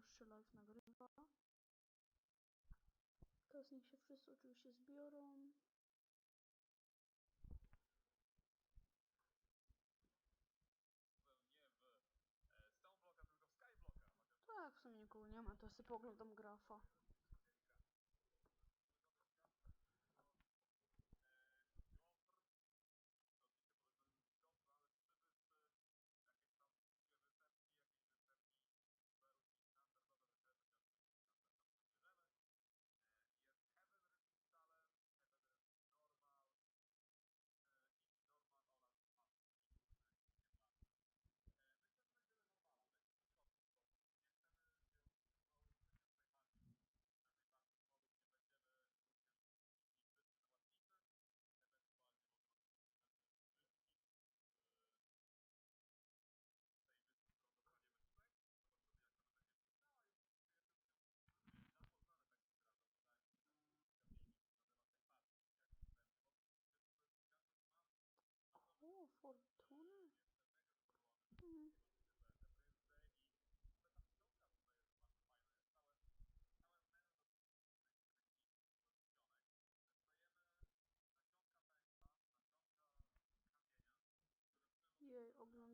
się live nagrywa. Teraz niech się wszyscy oczywiście zbiorą. Tak, w sumie nikogo nie ma, to sobie pooglądam grafa.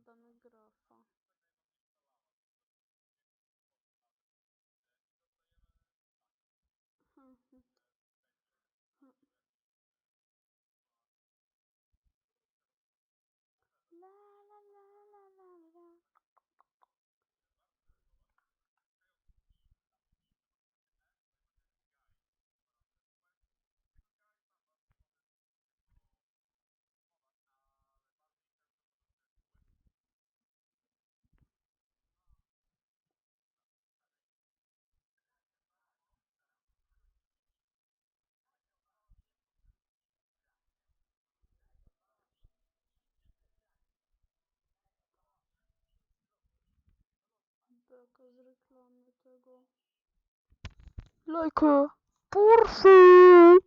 do microfono la la la la la la. Z reklamy tego. Lajkę! Porszy!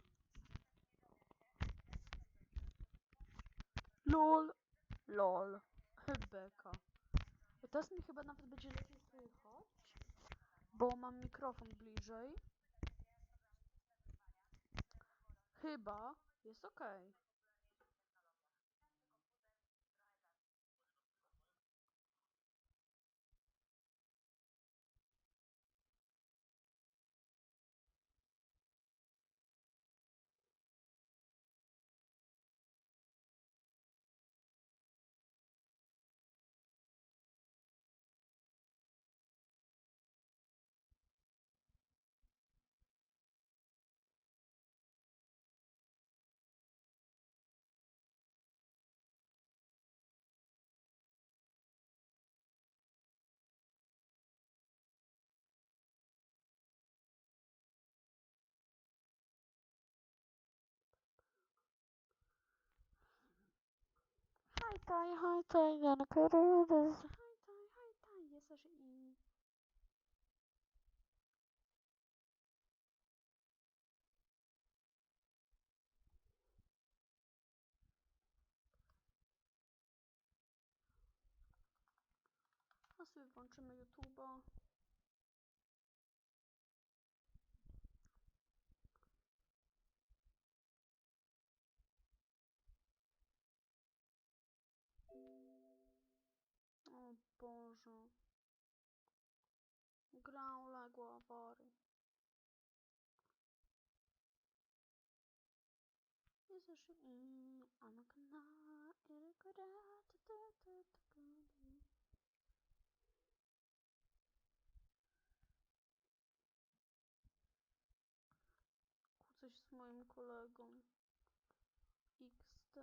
LOL! LOL. Beka. I teraz mi chyba nawet będzie lepiej słychać, bo mam mikrofon bliżej. Chyba jest ok. Ty, hi, Ty, Janek Redes. Hi, Ty, hi, Ty, jesteś i... A sobie włączymy YouTube'a. Boże. Gra uległa awarii. Jesteś i... A na kanale... Kłócę się z moim kolegą. XT.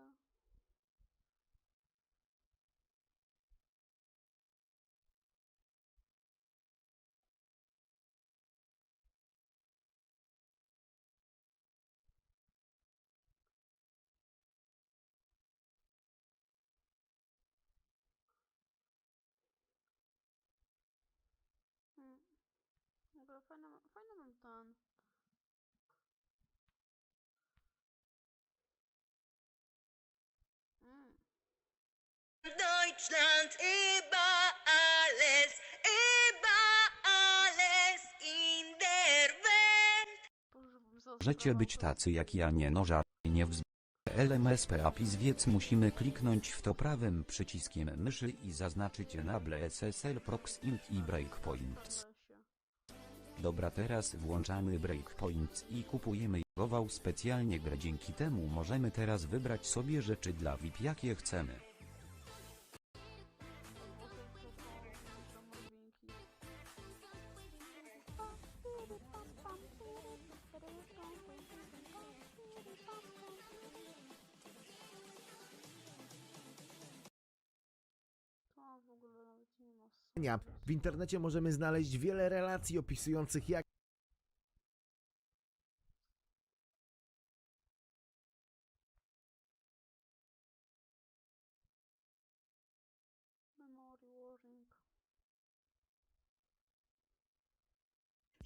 Fajne, fajne, fajne mam ten. Mm. Deutschland über alles, über alles in der Welt. Życie być tacy jak ja nie noża, nie wzb... LMSP API zwiec musimy kliknąć w to prawym przyciskiem myszy i zaznaczyć enable SSL Proximity Breakpoints. Dobra teraz włączamy breakpoints i kupujemy Gował specjalnie grę dzięki temu możemy teraz wybrać sobie rzeczy dla VIP jakie chcemy. W internecie możemy znaleźć wiele relacji opisujących jak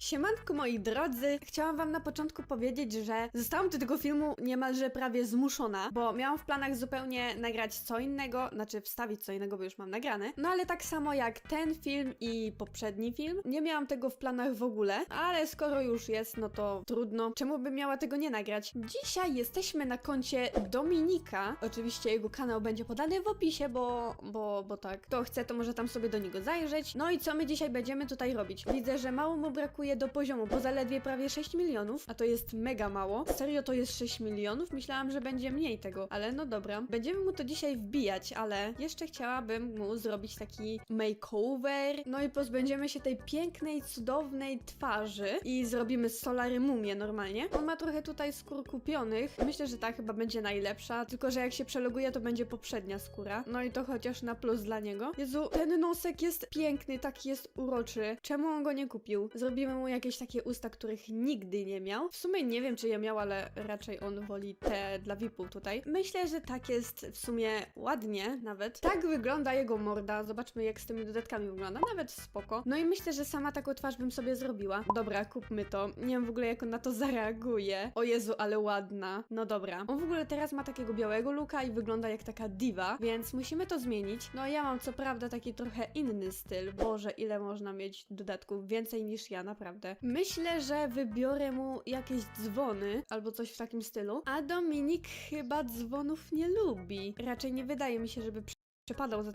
Siemanko moi drodzy, chciałam wam na początku powiedzieć, że zostałam do tego filmu niemalże prawie zmuszona, bo miałam w planach zupełnie nagrać co innego, znaczy wstawić co innego, bo już mam nagrane. No ale tak samo jak ten film i poprzedni film, nie miałam tego w planach w ogóle, ale skoro już jest, no to trudno. Czemu bym miała tego nie nagrać? Dzisiaj jesteśmy na koncie Dominika. Oczywiście jego kanał będzie podany w opisie, bo, bo, bo tak. Kto chce, to może tam sobie do niego zajrzeć. No i co my dzisiaj będziemy tutaj robić? Widzę, że mało mu brakuje do poziomu, bo zaledwie prawie 6 milionów, a to jest mega mało. Serio to jest 6 milionów? Myślałam, że będzie mniej tego, ale no dobra. Będziemy mu to dzisiaj wbijać, ale jeszcze chciałabym mu zrobić taki makeover. No i pozbędziemy się tej pięknej, cudownej twarzy i zrobimy solary mumię normalnie. On ma trochę tutaj skór kupionych. Myślę, że ta chyba będzie najlepsza, tylko że jak się przeloguje, to będzie poprzednia skóra. No i to chociaż na plus dla niego. Jezu, ten nosek jest piękny, taki jest uroczy. Czemu on go nie kupił? Zrobimy mu jakieś takie usta, których nigdy nie miał. W sumie nie wiem, czy je miał, ale raczej on woli te dla VIP-u tutaj. Myślę, że tak jest w sumie ładnie nawet. Tak wygląda jego morda. Zobaczmy, jak z tymi dodatkami wygląda. Nawet spoko. No i myślę, że sama taką twarz bym sobie zrobiła. Dobra, kupmy to. Nie wiem w ogóle, jak on na to zareaguje. O Jezu, ale ładna. No dobra. On w ogóle teraz ma takiego białego luka i wygląda jak taka diva, więc musimy to zmienić. No ja mam co prawda taki trochę inny styl. Boże, ile można mieć dodatków? Więcej niż ja, naprawdę. Myślę, że wybiorę mu jakieś dzwony albo coś w takim stylu. A Dominik chyba dzwonów nie lubi. Raczej nie wydaje mi się, żeby przepadał za